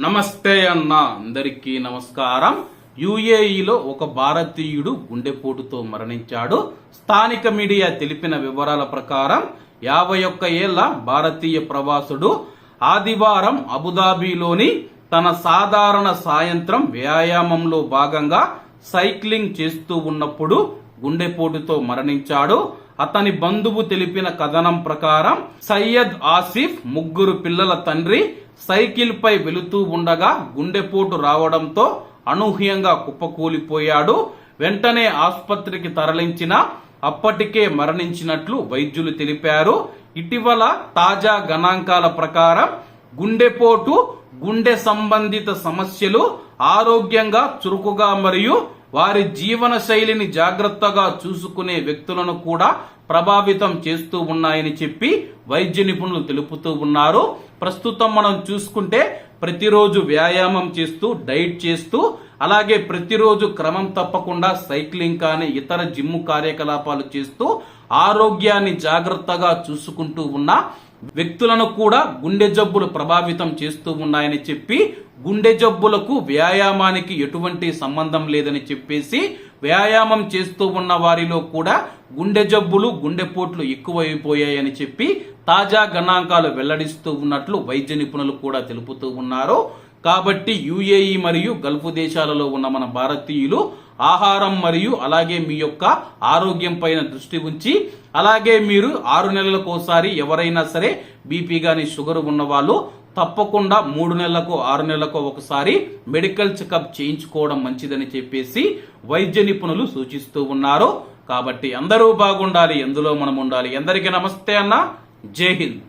నమస్తే అన్న అందరికీ నమస్కారం. యుఏఈలో ఒక భారతీయుడు గుండెపోటుతో మరణించాడు. స్థానిక మీడియా తెలిపిన వివరాల ప్రకారం యాభై ఒక్క ఏళ్ళ భారతీయ ప్రవాసుడు ఆదివారం అబుదాబిలోని తన సాధారణ సాయంత్రం వ్యాయామంలో భాగంగా సైక్లింగ్ చేస్తూ ఉన్నప్పుడు గుండెపోటుతో మరణించాడు. అతని బంధువు తెలిపిన కథనం ప్రకారం సయ్యద్ ఆసిఫ్ ముగ్గురు పిల్లల తండ్రి సైకిల్పై వెళుతూ ఉండగా గుండెపోటు రావడంతో అనూహ్యంగా కుప్పకూలిపోయాడు. వెంటనే ఆసుపత్రికి తరలించిన అప్పటికే మరణించినట్లు వైద్యులు తెలిపారు. ఇటీవల తాజా గణాంకాల ప్రకారం గుండెపోటు గుండె సంబంధిత సమస్యలు ఆరోగ్యంగా చురుకుగా మరియు వారి జీవన శైలిని జాగ్రత్తగా చూసుకునే వ్యక్తులను కూడా ప్రభావితం చేస్తూ ఉన్నాయని చెప్పి వైద్య నిపుణులు తెలుపుతూ ఉన్నారు. ప్రస్తుతం మనం చూసుకుంటే ప్రతిరోజు వ్యాయామం చేస్తూ డైట్ చేస్తూ అలాగే ప్రతిరోజు క్రమం తప్పకుండా సైక్లింగ్ కానీ ఇతర జిమ్ కార్యకలాపాలు చేస్తూ ఆరోగ్యాన్ని జాగ్రత్తగా చూసుకుంటూ ఉన్న వ్యక్తులను కూడా గుండె జబ్బులు ప్రభావితం చేస్తూ ఉన్నాయని చెప్పి గుండె జబ్బులకు వ్యాయామానికి ఎటువంటి సంబంధం లేదని చెప్పేసి వ్యాయామం చేస్తూ ఉన్న వారిలో కూడా గుండె జబ్బులు గుండెపోట్లు ఎక్కువైపోయాయని చెప్పి తాజా గణాంకాలు వెల్లడిస్తూ ఉన్నట్లు వైద్య నిపుణులు కూడా తెలుపుతూ ఉన్నారు. కాబట్టి యుఏఈ మరియు గల్ఫ్ దేశాలలో ఉన్న మన భారతీయులు ఆహారం మరియు అలాగే మీ యొక్క ఆరోగ్యం పైన దృష్టి ఉంచి అలాగే మీరు ఆరు నెలలకు ఒకసారి ఎవరైనా సరే బీపీ కానీ షుగర్ ఉన్నవాళ్ళు తప్పకుండా మూడు నెలలకు ఆరు నెలలకు ఒకసారి మెడికల్ చెకప్ చేయించుకోవడం మంచిదని చెప్పేసి వైద్య నిపుణులు సూచిస్తూ ఉన్నారు. కాబట్టి అందరూ బాగుండాలి ఎందులో మనం ఉండాలి. ఎందరికీ నమస్తే అన్న. जय हिंद।